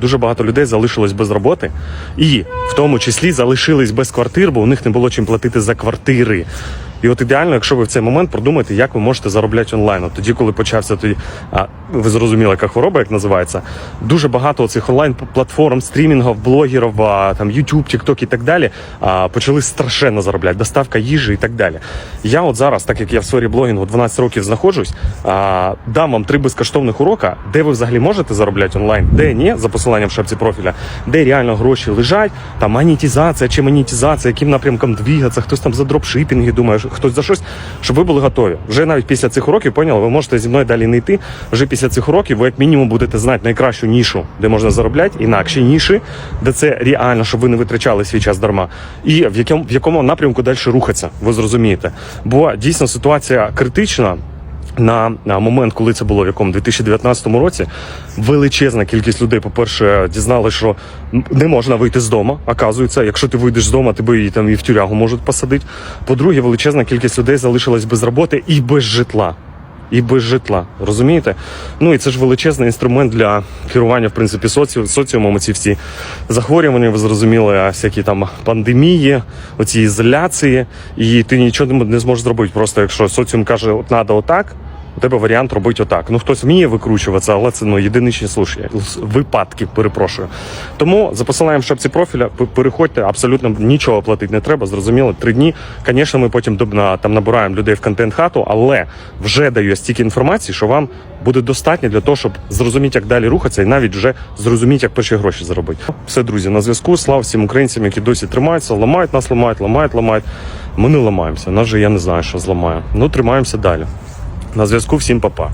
дуже багато людей залишилось без роботи, і в тому числі залишились без квартир, бо у них не було чим платити за квартири. І от ідеально, якщо ви в цей момент продумаєте, як ви можете заробляти онлайн. От тоді, коли почався а ви зрозуміли, яка хвороба, як називається, дуже багато цих онлайн платформ, стрімінгів, блогерів, там YouTube, TikTok і так далі, почали страшенно заробляти, доставка їжі і так далі. Я от зараз, так як я в сфері блогінгу 12 років знаходжусь, дам вам три безкоштовних урока, де ви взагалі можете заробляти онлайн, де ні, за посиланням в шапці профіля, де реально гроші лежать, там монетизація чи монетизація, яким напрямком двигатися, хтось там за дропшипінги думає, хтось за щось, щоб ви були готові. Вже навіть після цих уроків, поняли, ви можете зі мною далі не йти. Вже після цих уроків ви як мінімум будете знати найкращу нішу, де можна заробляти, інакші ніші, де це реально, щоб ви не витрачали свій час дарма. І в якому в якому напрямку далі рухатися, ви зрозумієте. Бо дійсно ситуація критична. На, момент, коли це було в якому 2019 році, величезна кількість людей, по-перше, дізналися, що не можна вийти з дому. Оказується, якщо ти вийдеш з дому, тебе і там і в тюрягу можуть посадити. По-друге, величезна кількість людей залишилась без роботи і без житла. І без житла, розумієте? Ну і це ж величезний інструмент для керування, в принципі, соці... соціумом. Ці всі захворювання, ви зрозуміли, всякі там пандемії, оці ізоляції, і ти нічого не- не зможеш зробити. Просто якщо соціум каже, от треба отак. У тебе варіант робити отак. Ну хтось вміє викручуватися, але це ну єдиничні случаї, випадки, перепрошую. Тому за посиланням в шапці профіля переходьте, абсолютно нічого платити не треба. Зрозуміло, три дні. Звісно, ми потім там набираємо людей в контент хату, але вже даю стільки інформації, що вам буде достатньо для того, щоб зрозуміти, як далі рухатися, і навіть вже зрозуміти, як перші гроші заробити. Все, друзі, на зв'язку. Слава всім українцям, які досі тримаються, ламають нас, ламають, ламають, ламають. Ми не ламаємося. Нас же я не знаю, що зламає. Ну тримаємося далі. На зв'язку всім папа.